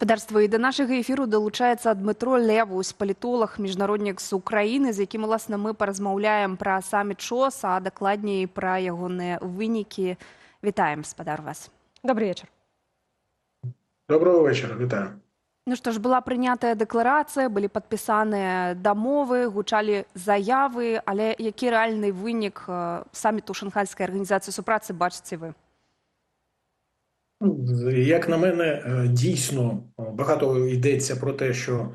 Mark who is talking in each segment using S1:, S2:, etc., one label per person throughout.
S1: Господарства і до нашого ефіру долучається Дмитро Левусь, політолог, міжнародник з України, з яким власне ми порозмовляємо про саміт ШОС, а докладніше про його не виніки. Вітаємо, спадар вас.
S2: Добрый вечер.
S3: Доброго вечора, вітаю.
S1: Ну что ж, была прийнята декларація, були підписані домови, гучали заяви, але який реальний винік е, саміту Шанхайської організації супраці бачите ви?
S3: Як на мене, е, дійсно е, багато йдеться про те, що,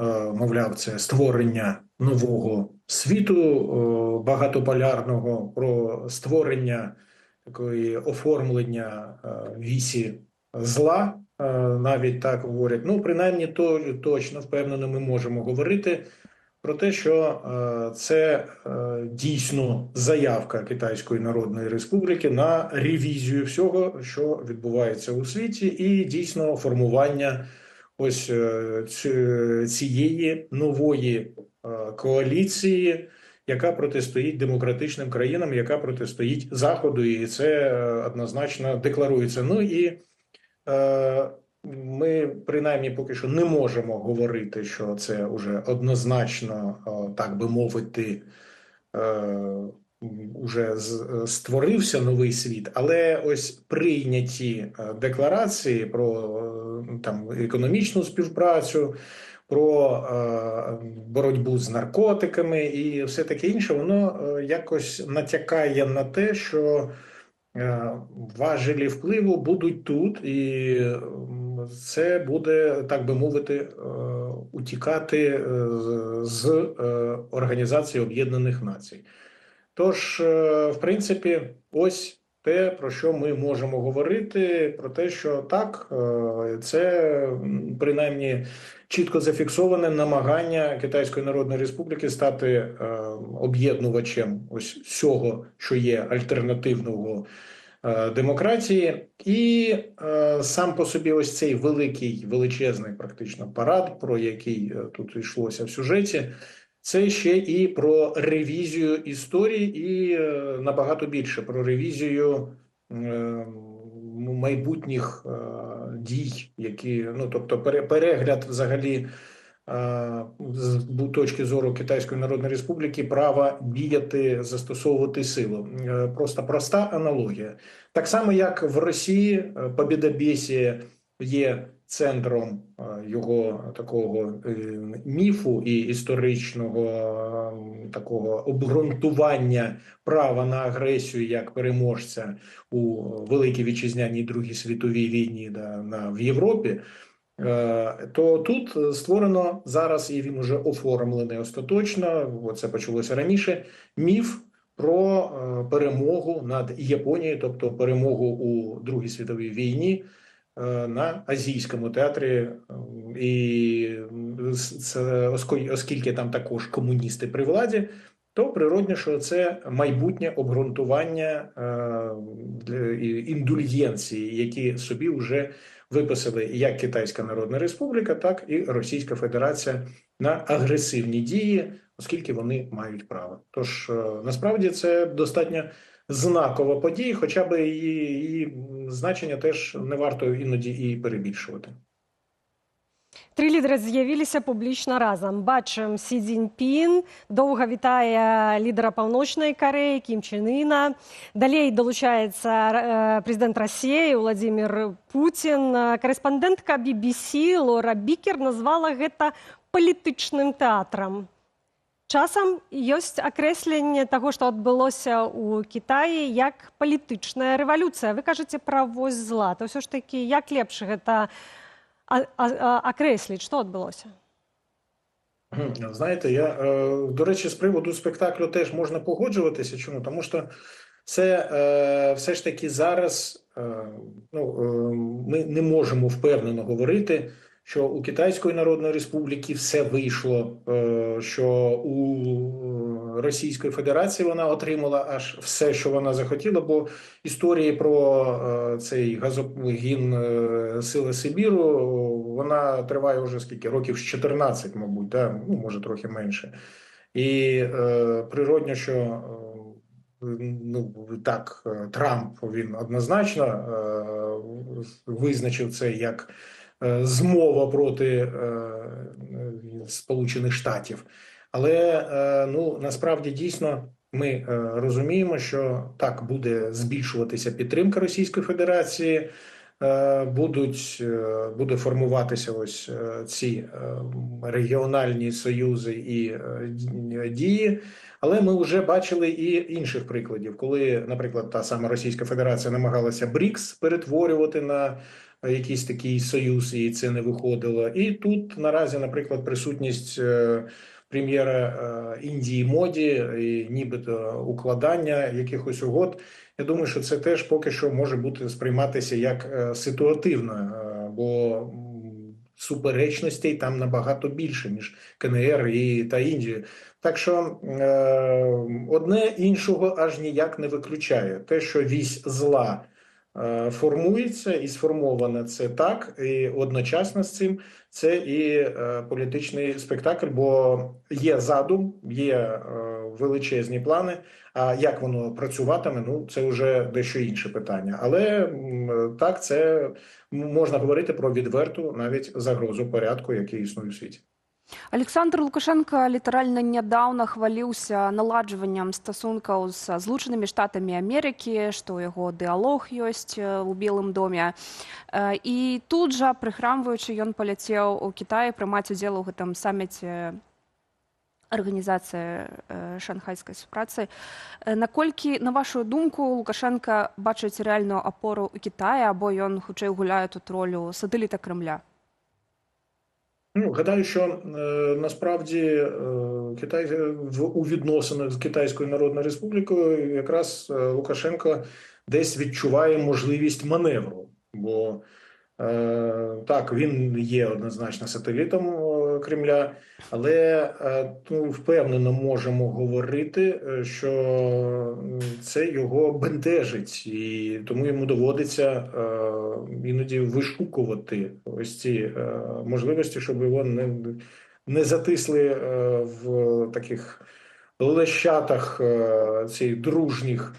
S3: е, мовляв, це створення нового світу багатополярного, про створення такої оформлення вісі зла, навіть так говорять. Ну, принаймні, то точно впевнено, ми можемо говорити про те, що е, це е, дійсно заявка Китайської Народної Республіки на ревізію всього, що відбувається у світі, і дійсно формування ось е, цієї нової коаліції, яка протистоїть демократичним країнам, яка протистоїть Заходу, і це однозначно декларується. Ну і ми принаймні поки що не можемо говорити, що це вже однозначно, е, так би мовити, е, уже створився новий світ, але ось прийняті е, декларації про е, там економічну співпрацю, про е, боротьбу з наркотиками і все таке інше, воно е, якось натякає на те, що е, важелі впливу будуть тут, і це буде, так би мовити, е, утікати е, з- е, Організації Об'єднаних Націй. Тож, в принципі, ось те, про що ми можемо говорити, про те, що так, це принаймні чітко зафіксоване намагання Китайської Народної Республіки стати об'єднувачем ось всього, що є альтернативного демократії, і е, сам по собі ось цей великий величезний практично парад, про який е, тут йшлося в сюжеті. Це ще і про ревізію історії, і е, набагато більше про ревізію е, майбутніх е, дій, які ну тобто пере- перегляд взагалі е, з точки зору Китайської Народної Республіки права діяти, застосовувати силу. Е, Просто проста аналогія. Так само, як в Росії е, є центром е, його такого е, міфу і історичного е, такого обґрунтування права на агресію як переможця у Великій Вітчизняній Другій світовій війні да, на, в Європі. Е, То тут створено зараз, і він уже оформлений остаточно. Це почалося раніше. Міф про е, перемогу над Японією, тобто перемогу у Другій світовій війні е, на азійському театрі, е, і оскільки там також комуністи при владі, то природно, що це майбутнє обґрунтування е, індульгенції, які собі вже виписали як Китайська Народна Республіка, так і Російська Федерація на агресивні дії, оскільки вони мають право. Тож е, насправді це достатньо знакова подія, хоча б її, її значення теж не варто іноді і перебільшувати.
S2: Тры лідери з'явіліся публічна разам. Бачым Сі Цзіньпін доўга вітае лідера паўночнай Карэі Кім Чен Іна. Далей далучаецца э, прэзідэнт Расіі Владзімир Пуцін. Э, Карэспандэнтка BBC Лора Бікер назвала гэта палітычным тэатрам. Часам ёсць акрэсленне таго, што адбылося ў Кітаі як палітычная рэвалюцыя. Вы кажаце пра вось зла. То ўсё ж такі як лепш гэта а, що
S3: відбулося? Знаєте, я е, до речі, з приводу спектаклю теж можна погоджуватися. Чому? Тому що це е, все ж таки зараз е, ну, ми не можемо впевнено говорити, що у Китайської Народної Республіки все вийшло, е, що у Російської Федерації вона отримала аж все, що вона захотіла, бо історії про е, цей газогін е, Сили Сибіру вона триває вже скільки років з 14, мабуть, да? ну може трохи менше. І е, природньо, що е, ну так, е, Трамп він однозначно е, визначив це як е, змова проти е, е, Сполучених Штатів. Але е, ну насправді дійсно ми е, розуміємо, що так буде збільшуватися підтримка Російської Федерації. е, Будуть е, буде формуватися ось е, ці е, регіональні союзи і е, дії. Але ми вже бачили і інших прикладів, коли, наприклад, та сама Російська Федерація намагалася БРІКС перетворювати на якийсь такий союз, і це не виходило. І тут наразі, наприклад, присутність е, прем'єра е, Індії Моді, і нібито укладання якихось угод. Я думаю, що це теж поки що може бути сприйматися як е, ситуативно, бо суперечностей там набагато більше ніж КНР і та Індію. Так що одне іншого аж ніяк не виключає. Те, що вісь зла формується і сформована це так, і одночасно з цим це і е, політичний спектакль, бо є задум, є е, величезні плани. А як воно працюватиме, ну це вже дещо інше питання. Але так, це можна говорити про відверту навіть загрозу порядку, який існує в світі.
S1: Александр Лукашенко літаральна нядаўна хваліўся наладжваннем стасункаў са злучанымі штатамі Амерыкі, што яго дыалог ёсць у белым доме. І тут жа прыхрамваючы ён паляцеў у Кітай прымаць удзел у гэтым саміце арганізацыі э, шанхайскай супрацы. Наколькі на вашу думку Лукашенко бачыць рэальную апору ў Кітаі або ён хутчэй гуляе тут ролю сатэліта Кремля?
S3: Ну, гадаю, що е, насправді е, Китай е, в у відносинах з Китайською Народною Республікою якраз е, Лукашенко десь відчуває можливість маневру, бо е, так він є однозначно сателітом е, Кремля, але е, ну, впевнено можемо говорити, е, що це його бентежить, і тому йому доводиться е, іноді вишукувати ось ці можливості, щоб його не, не затисли в таких лещатах цих дружніх.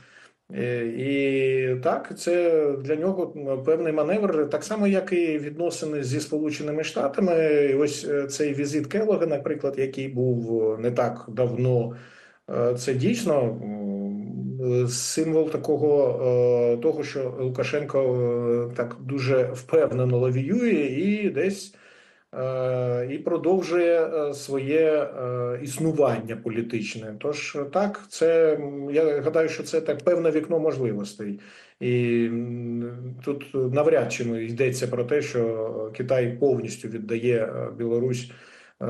S3: Е, І так, це для нього певний маневр, так само, як і відносини зі Сполученими Штатами. Ось е, цей візит Келлога, наприклад, який був е, не так давно, це дійсно символ такого того, що Лукашенко так дуже впевнено лавіює і десь і продовжує е, своє е, існування політичне. Тож е, так, це я гадаю, що це так певне вікно можливостей, і тут навряд чи ну, йдеться про те, що Китай повністю віддає е, Білорусь е,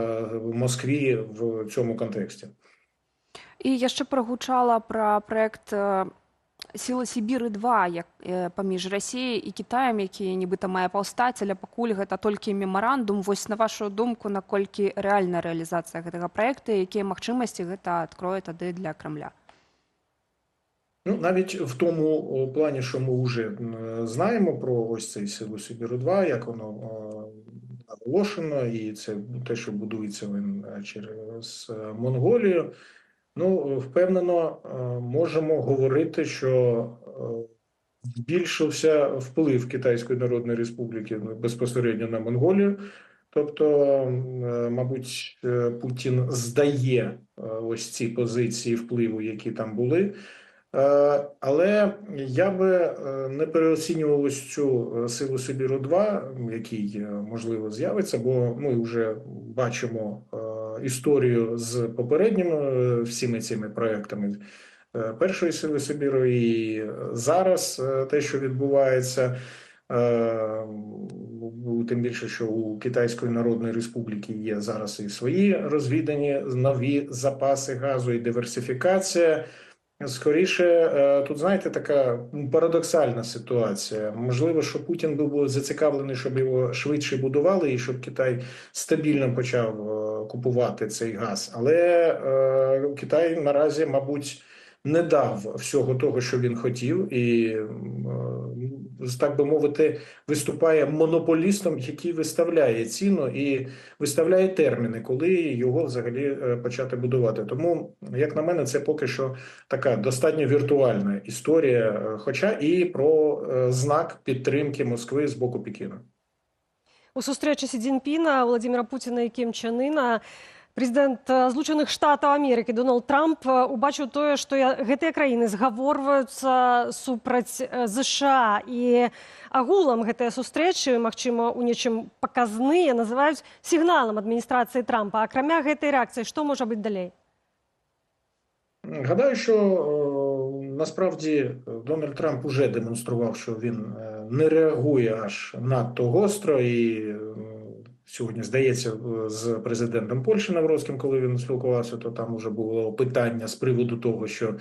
S3: Москві в цьому контексті.
S1: І яшчэ прагучала пра праект э, сіла сібіры 2 як э, паміж рассіяй і кітаем які нібыта мае паўстаць але пакуль гэта толькі мемарандум вось на вашу думку наколькі рэальная рэалізацыя гэтага праекта якія магчымасці гэта адкрое тады для крамля
S3: Ну, навіть в тому о, плані, що ми вже м, знаємо про ось цей силу Сибіру 2 як воно о, оголошено, і це те, що будується він е, через е, Монголію. Ну, впевнено, е, можемо говорити, що е, збільшився вплив Китайської Народної Республіки безпосередньо на Монголію. Тобто, е, мабуть, Путін здає ось ці позиції впливу, які там були. Але я би не переоцінював ось цю силу Сибіру 2 який можливо з'явиться, бо ми вже бачимо історію з попередніми е, всіми цими проектами е, першої сили Сибіру, і зараз е, те, що відбувається. Тим більше, що у Китайської Народної Республіки є зараз і свої розвідані нові запаси газу і диверсифікація. Скоріше, е, тут знаєте, така парадоксальна ситуація. Можливо, що Путін був зацікавлений, щоб його швидше будували, і щоб Китай стабільно почав е, купувати цей газ. Але е, Китай наразі, мабуть, не дав всього того, що він хотів, і так би мовити, виступає монополістом, який виставляє ціну і виставляє терміни, коли його взагалі е, почати будувати. Тому, як на мене, це поки що така достатньо віртуальна історія, е, хоча і про е, знак підтримки Москви з боку Пекіна.
S2: У сустрэчы Сі Цзіньпіна, Владимира Путіна і Кім Чен Іна прэзідэнт э, Злучаных Штатаў Амерыкі Дональд Трамп э, убачыў тое, што я- гэтыя краіны згаворваюцца супраць э, ЗША і агулам гэтыя сустрэчы, магчыма, у нечым паказныя называюць сігналам адміністрацыі Трампа. Акрамя гэтай рэакцыі, што можа быць далей?
S3: Гадаю, що е, насправді Дональд Трамп уже демонстрував, що він е, не реагує аж надто гостро, і е, сьогодні здається, з президентом Польщі Навроцьким, коли він спілкувався, то там уже було питання з приводу того, що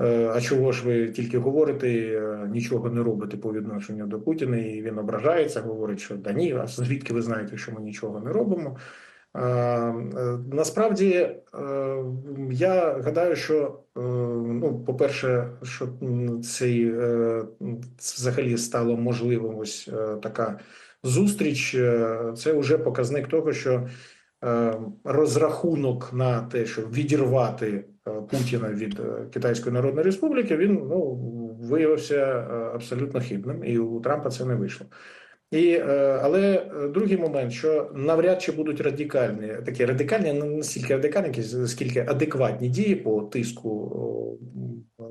S3: е, а чого ж ви тільки говорите, е, нічого не робите по відношенню до Путіна, і він ображається, говорить, що да ні, а звідки ви знаєте, що ми нічого не робимо. Е, Насправді я гадаю, що ну, по-перше, що цей взагалі стало можливим ось така зустріч. е, Це вже показник того, що е, розрахунок на те, щоб відірвати е, Путіна від Китайської Народної Республіки, він ну виявився абсолютно хибним, і у Трампа це не вийшло. І, але другий момент, що навряд чи будуть радикальні, такі радикальні, не настільки радикальні, скільки адекватні дії по тиску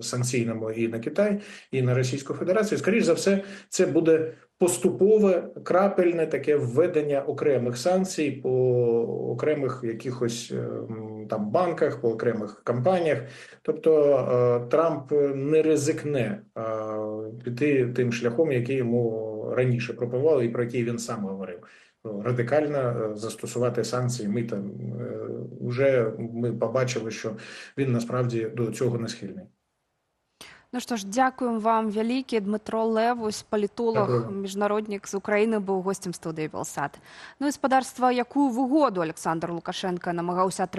S3: санкційному і на Китай, і на Російську Федерацію. Скоріше за все, це буде поступове крапельне таке введення окремих санкцій по окремих якихось е, там банках, по окремих компаніях. Тобто е, Трамп не ризикне е, піти тим шляхом, який йому раніше пропонували, і про який він сам говорив. Ну, Радикально застосувати санкції. Ми там вже ми побачили, що він насправді до цього не схильний.
S1: Ну що ж, дякуємо вам велике. Дмитро Левусь, політолог,
S3: Дякую.
S1: міжнародник з України, був гостем студії Белсад. Ну і сподарства, яку вигоду Олександр Лукашенко намагався